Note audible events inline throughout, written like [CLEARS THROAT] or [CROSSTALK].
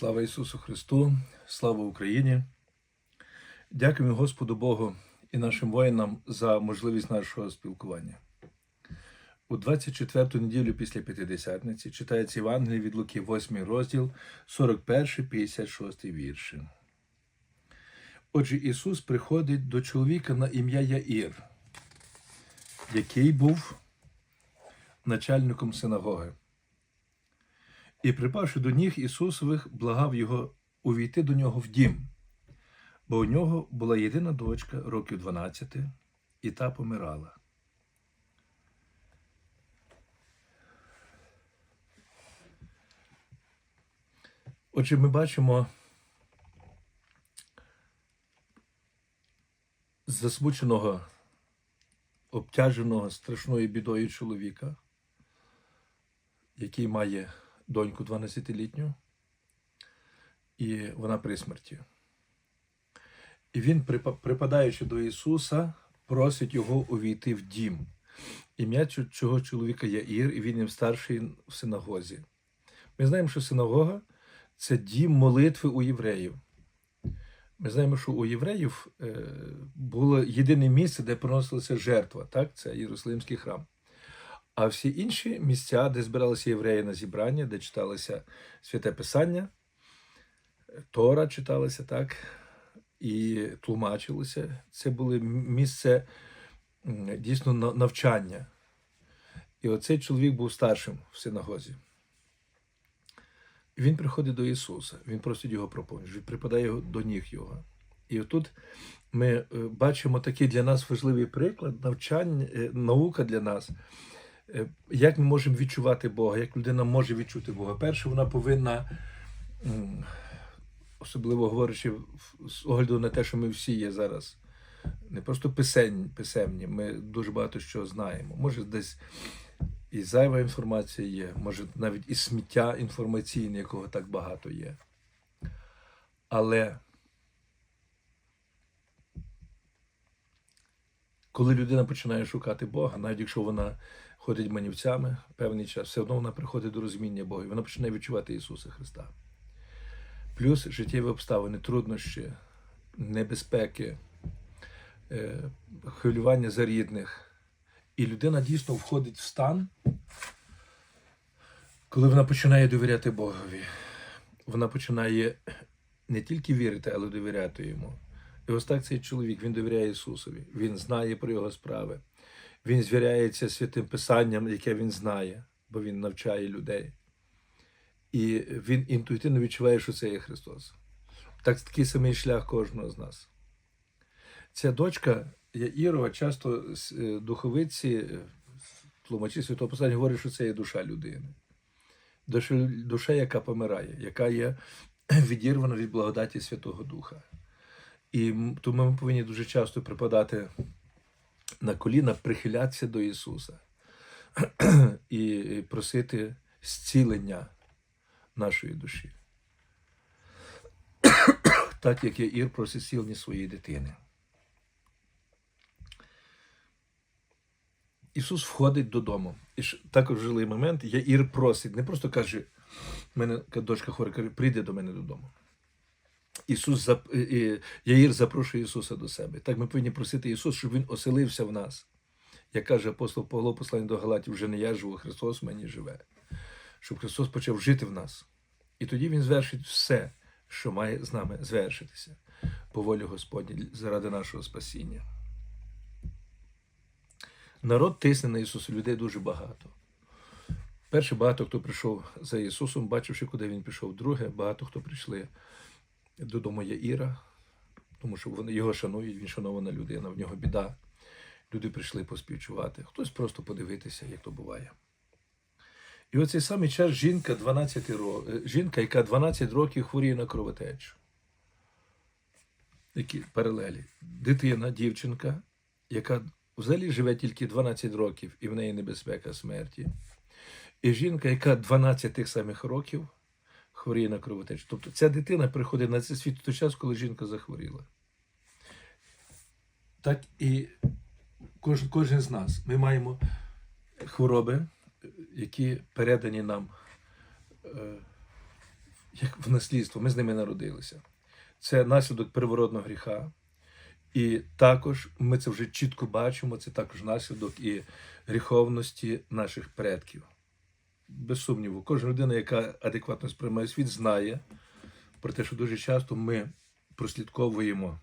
Слава Ісусу Христу, слава Україні. Дякуємо Господу Богу і нашим воїнам за можливість нашого спілкування. У 24-ту неділю після П'ятидесятниці читається Євангеліє від Луки, 8 розділ, 41-56 вірші. Отже, Ісус приходить до чоловіка на ім'я Яїр, який був начальником синагоги. І, припавши до ніг Ісусових, благав його увійти до нього в дім, бо у нього була єдина дочка років 12, і та помирала. Отже, ми бачимо засмученого, обтяженого страшною бідою чоловіка, який має доньку 12-літню, і вона при смерті. І він, припадаючи до Ісуса, просить його увійти в дім. Ім'я цього чоловіка Яїр, і він є старший в синагозі. Ми знаємо, що синагога це дім молитви у євреїв. Ми знаємо, що у євреїв е, було єдине місце, де приносилася жертва, так? це Єрусалимський храм. А всі інші місця, де збиралися євреї на зібрання, де читалося святе Писання, Тора читалася, так, і тлумачилося, це було місце дійсно навчання. І оцей чоловік був старшим в синагозі. Він приходить до Ісуса, він просить його про поміч, він припадає до ніг його. І отут ми е, бачимо такий для нас важливий приклад, навчання, е, наука для нас. Е, Як ми можемо відчувати Бога, як людина може відчути Бога? Перше, вона повинна, особливо говорячи з огляду на те, що ми всі є зараз, не просто писень, писемні, ми дуже багато що знаємо. Може, десь і зайва інформація є, може навіть і сміття інформаційне, якого так багато є. Але коли людина починає шукати Бога, навіть якщо вона ходить манівцями певний час, все одно вона приходить до розуміння Бога, і вона починає відчувати Ісуса Христа. Плюс життєві обставини, труднощі, небезпеки, е, хвилювання за рідних. І людина дійсно входить в стан, коли вона починає довіряти Богові. Вона починає не тільки вірити, але довіряти йому. І ось так цей чоловік він довіряє Ісусові. Він знає про його справи. Він звіряється святим Писанням, яке він знає, бо він навчає людей. І він інтуїтивно відчуває, що це є Христос. Так такий самий шлях кожного з нас. Ця дочка Яїрова, часто е, духовиці, е, тлумачі святого Писання говорять, що це є душа людини. Душа, душа, яка помирає, яка є [CLEARS THROAT] відірвана від благодаті Святого Духа. І тому ми повинні дуже часто припадати на коліна, прихилятися до Ісуса [CLEARS THROAT] і просити зцілення нашої душі. [CLEARS THROAT] Так як Яїр просить зцілення своєї дитини. Ісус входить додому. І також жилий момент, Яїр просить, не просто каже, мене дочка хвора, каже, прийди до мене додому. Ісус Яїр запрошує Ісуса до себе. Так ми повинні просити Ісус, щоб Він оселився в нас. Як каже апостол Павло, послання до Галатів, вже не я живу, Христос в мені живе. Щоб Христос почав жити в нас. І тоді Він звершить все, що має з нами звершитися по волі Господні заради нашого спасіння. Народ тисне на Ісуса, людей дуже багато. Перше, багато хто прийшов за Ісусом, бачивши, куди Він пішов. Друге, багато хто прийшли додому Яїра, тому що вони його шанують, він шанована людина, в нього біда. Люди прийшли поспівчувати, хтось просто подивитися, як то буває. І в цей самий час жінка 12 років, жінка, яка 12 років хворіє на кровотечу. Які паралелі. Дитина, дівчинка, яка взагалі живе тільки 12 років, і в неї небезпека смерті. І жінка, яка 12 тих самих років хворіє на кровотечу. Тобто ця дитина приходить на цей світ в той час, коли жінка захворіла. Так і кожен, кожен з нас. Ми маємо хвороби, які передані нам е, як в наслідство. Ми з ними народилися. Це наслідок переворотного гріха. І також ми це вже чітко бачимо, це також наслідок і гріховності наших предків. Без сумніву, кожна людина, яка адекватно сприймає світ, знає про те, що дуже часто ми прослідковуємо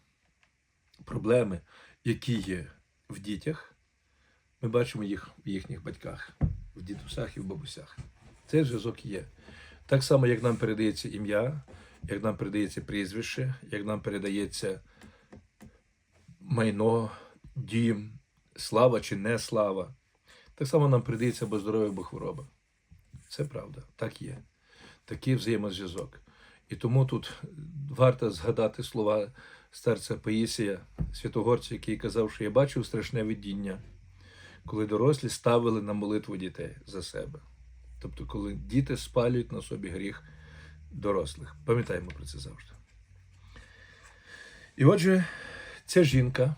проблеми, які є в дітях. Ми бачимо їх в їхніх батьках, в дідусах і в бабусях. Цей зв'язок є. Так само, як нам передається ім'я, як нам передається прізвище, як нам передається майно, дім, слава чи не слава. Так само нам передається або здоров'я, або хвороба. Це правда, так є. Такий взаємозв'язок. І тому тут варто згадати слова старця Паїсія, святогорця, який казав, що я бачив страшне видіння, коли дорослі ставили на молитву дітей за себе. Тобто, коли діти спалюють на собі гріх дорослих. Пам'ятаємо про це завжди. І отже, ця жінка,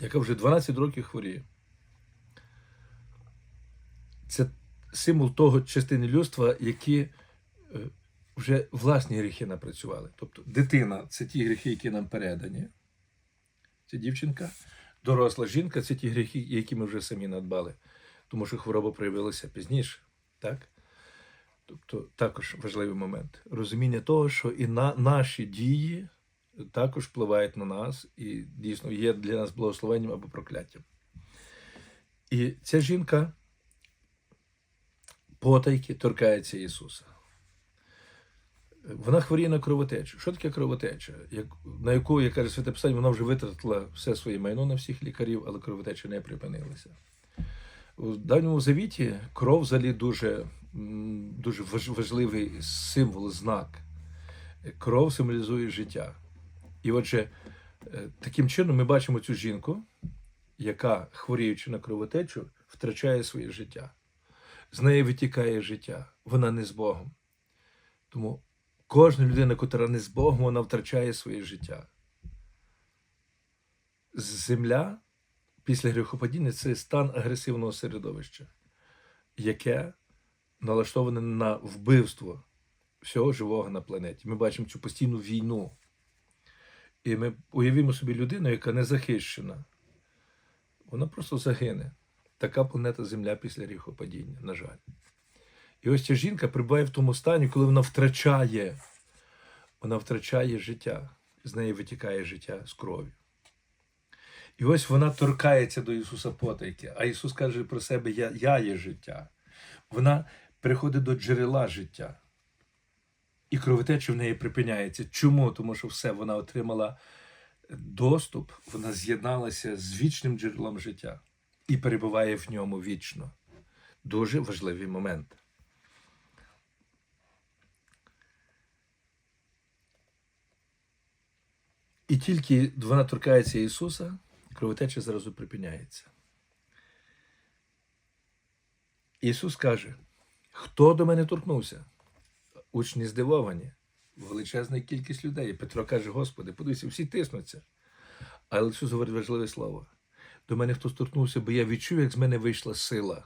яка вже 12 років хворіє, це символ того частини людства, які е, вже власні гріхи напрацювали. Тобто дитина це ті гріхи, які нам передані. Це дівчинка, доросла жінка це ті гріхи, які ми вже самі надбали, тому що хвороба проявилася пізніше. Так? Тобто також важливий момент. Розуміння того, що і на наші дії також впливають на нас і дійсно є для нас благословенням або прокляттям. І ця жінка потайки торкається Ісуса. Вона хворіє на кровотечу. Що таке кровотеча? Як, на яку, як каже Святе Писання, вона вже витратила все своє майно на всіх лікарів, але кровотеча не припинилася. У давньому завіті кров взагалі дуже, дуже важливий символ, знак. Кров символізує життя. І отже, е, таким чином ми бачимо цю жінку, яка, хворіючи на кровотечу, втрачає своє життя. З неї витікає життя. Вона не з Богом. Тому кожна людина, яка не з Богом, вона втрачає своє життя. Земля після гріхопадіння це стан агресивного середовища, яке налаштоване на вбивство всього живого на планеті. Ми бачимо цю постійну війну. І ми уявімо собі людину, яка не захищена. Вона просто загине. Така планета Земля після гріхопадіння, на жаль. І ось ця жінка прибуває в тому стані, коли вона втрачає, вона втрачає життя, з неї витікає життя з крові. І ось вона торкається до Ісуса потайки, а Ісус каже про себе: Я, я є життя. Вона приходить до джерела життя. І кровотеча в неї припиняється. Чому? Тому що все, вона отримала доступ, вона з'єдналася з вічним джерелом життя і перебуває в ньому вічно. Дуже важливий момент. І тільки вона торкається Ісуса, кровотеча зразу припиняється. Ісус каже: Хто до мене торкнувся? Учні здивовані, величезна кількість людей. Петро каже: Господи, подивися, всі тиснуться. Але Ісус говорить важливе слово. До мене хтось торкнувся, бо я відчув, як з мене вийшла сила.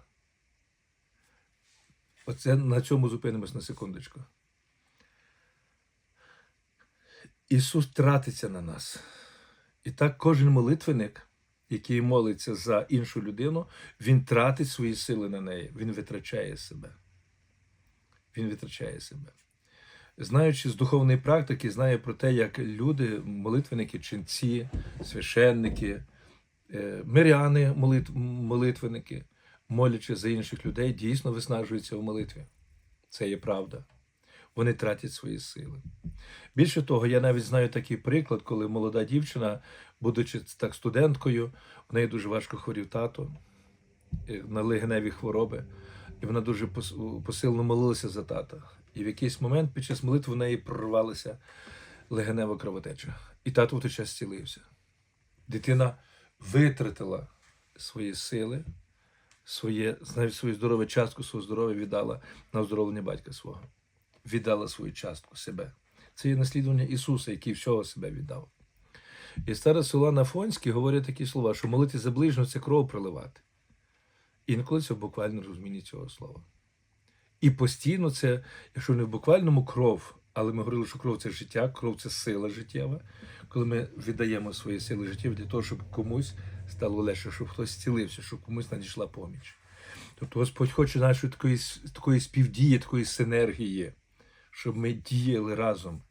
Оце на цьому зупинимось на секундочку. Ісус тратиться на нас. І так кожен молитвенник, який молиться за іншу людину, він тратить свої сили на неї, він витрачає себе. Він витрачає себе. Знаючи з духовної практики, знаю про те, як люди, молитвенники, ченці, священники, миряни, молит, молитвенники, молячи за інших людей, дійсно виснажуються в молитві. Це є правда. Вони тратять свої сили. Більше того, я навіть знаю такий приклад, коли молода дівчина, будучи так студенткою, в неї дуже важко хворів тато е, на легеневі хвороби, і вона дуже пос- посилно молилася за тата. І в якийсь момент під час молитви в неї прорвалася легенева кровотеча. І тато в той час зцілився. Дитина витратила свої сили, своє, навіть свою здорову частку свого здоров'я віддала на оздоровлення батька свого. Віддала свою частку себе. Це є наслідування Ісуса, який всього себе віддав. І старець Солан Афонський говорить такі слова, що молити за ближнього це кров проливати. Інколи це в буквальному розумінні цього слова. І постійно це, якщо не в буквальному кров, але ми говорили, що кров це життя, кров це сила життєва, коли ми віддаємо свої сили життєві для того, щоб комусь стало легше, щоб хтось зцілився, щоб комусь надійшла поміч. Тобто Господь хоче нашої такої, такої співдії, такої синергії, щоб ми діяли разом.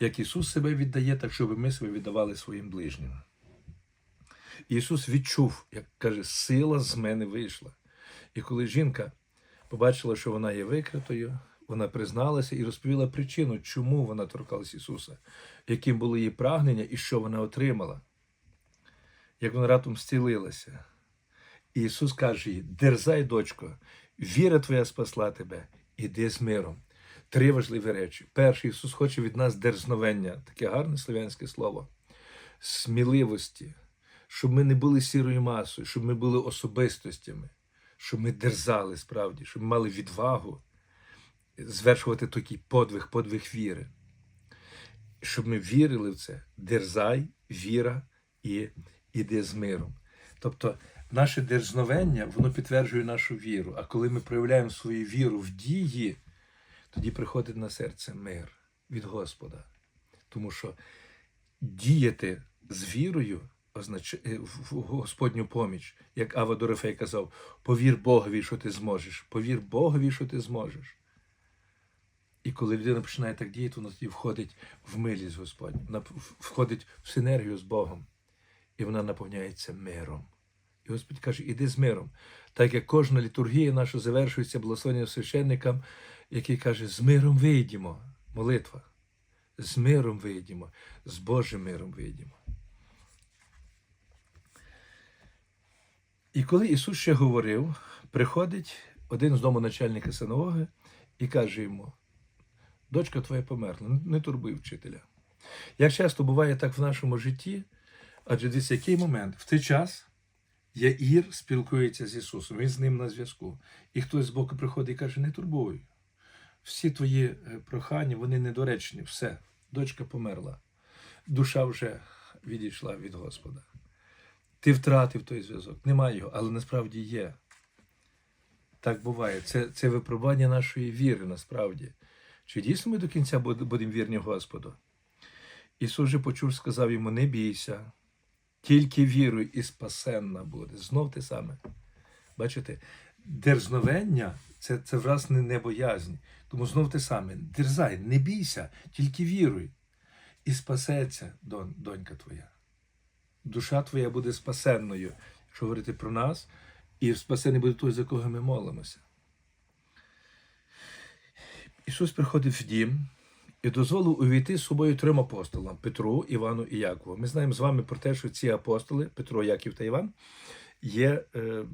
Як Ісус себе віддає, так щоб ми себе віддавали своїм ближнім. Ісус відчув, як каже, сила з мене вийшла. І коли жінка побачила, що вона є викритою, вона призналася і розповіла причину, чому вона торкалась Ісуса, яким було її прагнення і що вона отримала, як вона раптом зцілилася. І Ісус каже їй: дерзай, дочко, віра твоя спасла тебе, іди з миром. Три важливі речі. Перше, Ісус хоче від нас дерзновення, таке гарне слов'янське слово, сміливості, щоб ми не були сірою масою, щоб ми були особистостями, щоб ми дерзали справді, щоб ми мали відвагу звершувати такий подвиг, подвиг віри. Щоб ми вірили в це, дерзай, віра і іди з миром. Тобто, наше дерзновення, воно підтверджує нашу віру. А коли ми проявляємо свою віру в дії, тоді приходить на серце мир від Господа. Тому що діяти з вірою означає в Господню поміч, як Ава Дорофей казав: повір Богові, що ти зможеш, повір Богові, що ти зможеш. І коли людина починає так діяти, вона тоді входить в милість Господню, входить в синергію з Богом, і вона наповняється миром. І Господь каже, іди з миром. Так як кожна літургія наша завершується благословенням священникам, який каже, з миром вийдімо, молитва. З миром вийдімо, з Божим миром вийдімо. І коли Ісус ще говорив, приходить один з дому начальника синагоги і каже йому: дочка твоя померла, не турбуй вчителя. Як часто буває так в нашому житті, адже десь який момент в цей час Яїр спілкується з Ісусом, він з ним на зв'язку. І хтось з боку приходить і каже: не турбуй. Всі твої е, прохання, вони недоречні, все, дочка померла. Душа вже відійшла від Господа. Ти втратив той зв'язок. Немає його, але насправді є. Так буває. Це це випробування нашої віри насправді. Чи дійсно ми до кінця будемо вірні Господу? Ісус же почув, сказав йому: не бійся, тільки віруй і спасенна буде. Знов те саме. Бачите, дерзновення це, це власне не боязнь. Тому знов те саме. Дерзай, не бійся, тільки віруй. І спасеться дон, донька твоя. Душа твоя буде спасенною, якщо говорити про нас, і спасений буде той, за кого ми молимося. Ісус приходив в дім і дозволив увійти з собою трьом апостолам Петру, Івану і Якову. Ми знаємо з вами про те, що ці апостоли, Петро, Яків та Іван, є е,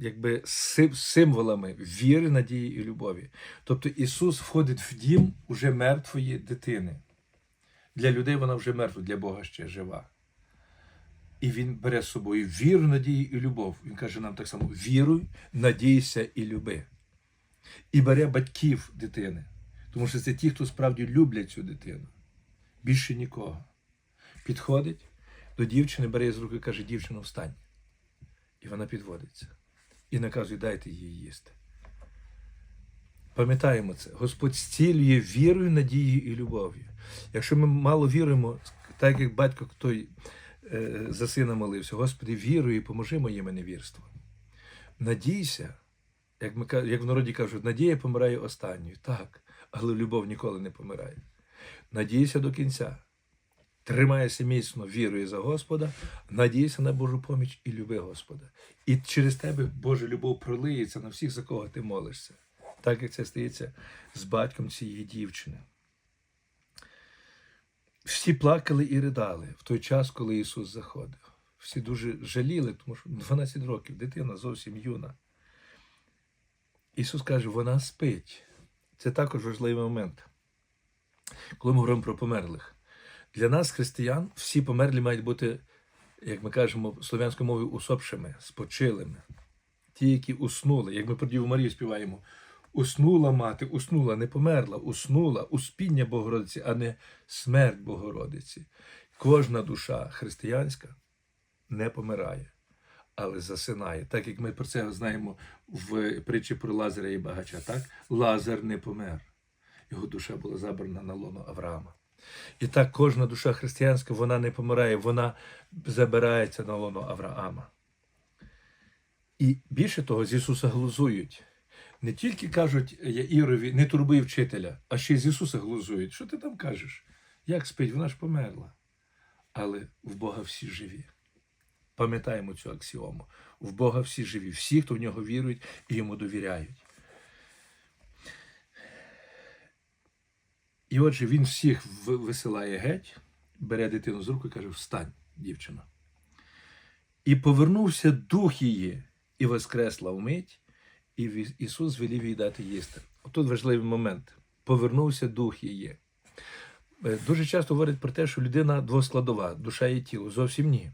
якби символами віри, надії і любові. Тобто Ісус входить в дім уже мертвої дитини. Для людей вона вже мертва, для Бога ще жива. І Він бере з собою віру, надію і любов. Він каже нам так само: віруй, надійся і люби. І бере батьків дитини. Тому що це ті, хто справді люблять цю дитину. Більше нікого. Підходить до дівчини, бере з руки і каже, дівчино, встань. І вона підводиться. І наказує, дайте їй їсти. Пам'ятаємо це. Господь зцілює вірою, надією і любов'ю. Якщо ми мало віруємо, так як батько той е, за сина молився, Господи, вірую і поможи моєму невірству. Надійся, як ми як в народі кажуть, надія помирає останньою. Так, але любов ніколи не помирає. Надійся до кінця. Тримайся міцно вірою за Господа, надійся на Божу поміч і люби Господа. І через тебе Божа любов пролиється на всіх, за кого ти молишся, так як це стається з батьком цієї дівчини. Всі плакали і ридали в той час, коли Ісус заходив. Всі дуже жаліли, тому що 12 років дитина зовсім юна. Ісус каже, вона спить. Це також важливий момент. Коли ми говоримо про померлих. Для нас, християн, всі померлі мають бути, як ми кажемо, слов'янською мовою усопшими, спочилими. Ті, які уснули, як ми про Діву Марію співаємо, уснула мати, уснула, не померла, уснула, успіння Богородиці, а не смерть Богородиці. Кожна душа християнська не помирає, але засинає. Так як ми про це знаємо в притчі про Лазаря і багача, так? Лазар не помер. Його душа була забрана на лоно Авраама. І так кожна душа християнська, вона не помирає, вона забирається на лоно Авраама. І більше того, з Ісуса глузують. Не тільки кажуть Яїрові, не турбуй вчителя, а ще з Ісуса глузують. Що ти там кажеш? Як спить? Вона ж померла. Але в Бога всі живі. Пам'ятаємо цю аксіому. В Бога всі живі, всі, хто в нього вірують і йому довіряють. І отже, він всіх висилає геть, бере дитину з руки і каже: Встань, дівчина. І повернувся дух її, і воскресла вмить, і Ісус велів їй дати їсти. Отут важливий момент. Повернувся дух її. Е, Дуже часто говорять про те, що людина двоскладова, душа і тіло. Зовсім ні.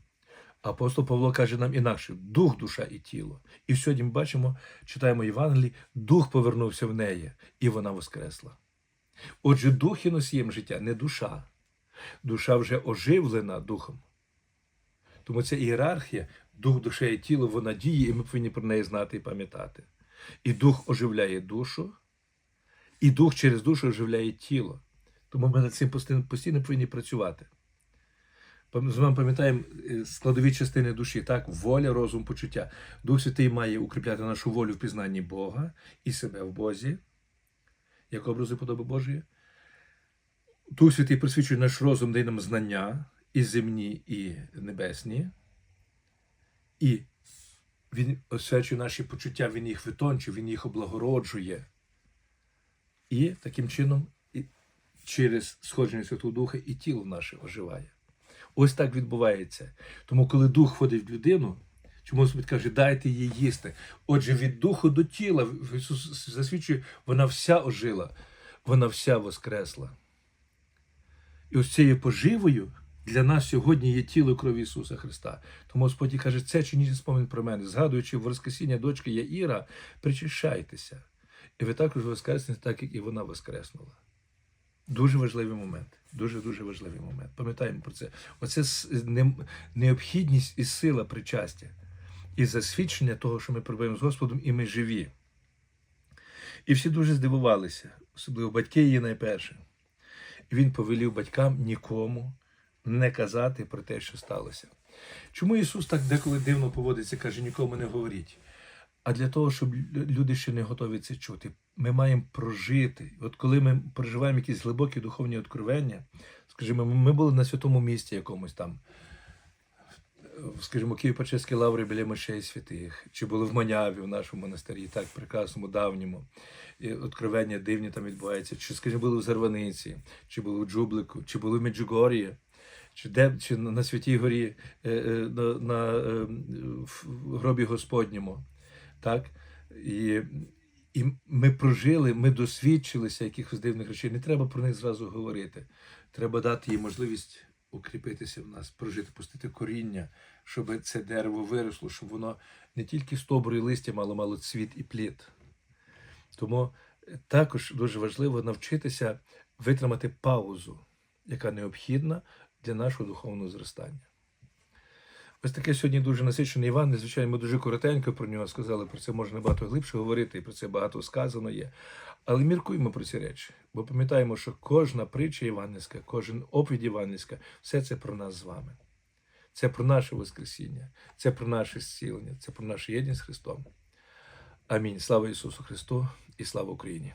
Апостол Павло каже нам інакше: дух, душа і тіло. І сьогодні ми бачимо, читаємо Євангелії, дух повернувся в неї, і вона воскресла. Отже, дух є носієм життя, не душа. Душа вже оживлена духом. Тому ця ієрархія, дух, душа і тіло, вона діє, і ми повинні про неї знати і пам'ятати. І дух оживляє душу, і дух через душу оживляє тіло. Тому ми над цим постійно, повинні працювати. З вами пам'ятаємо е, складові частини душі, так? Воля, розум, почуття. Дух Святий має укріпляти нашу волю в пізнанні Бога і себе в Бозі, як образи подоби Божої. Дух Святий присвічує наш розум, дає нам знання і земні, і небесні. І він освячує наші почуття, він їх витончує, він їх облагороджує. І таким чином, через сходження Святого Духа і тіло наше оживає. Ось так відбувається. Тому, коли дух входить в людину, чому Господь каже, дайте їй їсти. Отже, від духу до тіла Ісус засвідчує, вона вся ожила, вона вся воскресла. І ось цією поживою для нас сьогодні є тіло крові Ісуса Христа. Тому Господь і каже, це чиніть спомин про мене, згадуючи в Воскресіння дочки Яїра, причащайтеся. І ви також воскреснете, так як і вона воскреснула. Дуже важливий момент. Дуже дуже важливий момент. Пам'ятаємо про це. Оце необхідність і сила причастя, і засвідчення того, що ми перебуваємо з Господом, і ми живі. І всі дуже здивувалися, особливо батьки її найперше. Він повелів батькам нікому не казати про те, що сталося. Чому Ісус так деколи дивно поводиться, каже, нікому не говоріть? А для того, щоб люди ще не готові це чути. Ми маємо прожити. От коли ми проживаємо якісь глибокі духовні откровення, скажімо, ми були на святому місці якомусь там, скажімо, Києво-Печерській лаврі біля мощей святих, чи були в Маняві, в нашому монастирі, так прекрасному, давньому. І откровення дивні там відбуваються, чи, скажімо, були в Зарваниці, чи були в Джублику, чи були в Меджугор'ї, чи де чи на на Святій Горі е, е, на, на е, в гробі Господньому. Так? І, і ми прожили, ми досвідчилися якихось дивних речей. Не треба про них зразу говорити. Треба дати їй можливість укріпитися в нас, прожити, пустити коріння, щоб це дерево виросло, щоб воно не тільки стовбури і листя мало, мало цвіт і плід. Тому е, також дуже важливо навчитися витримати паузу, яка необхідна для нашого духовного зростання. Ось таке сьогодні дуже насичений Іван. Незвичайно, ми дуже коротенько про нього сказали. Про це можна набагато глибше говорити, і про це багато сказано є. Але міркуємо про ці речі, бо пам'ятаємо, що кожна притча іванівська, кожен оповідь іванівська все це про нас з вами. Це про наше Воскресіння, це про наше зцілення, це про нашу єдність з Христом. Амінь. Слава Ісусу Христу і слава Україні!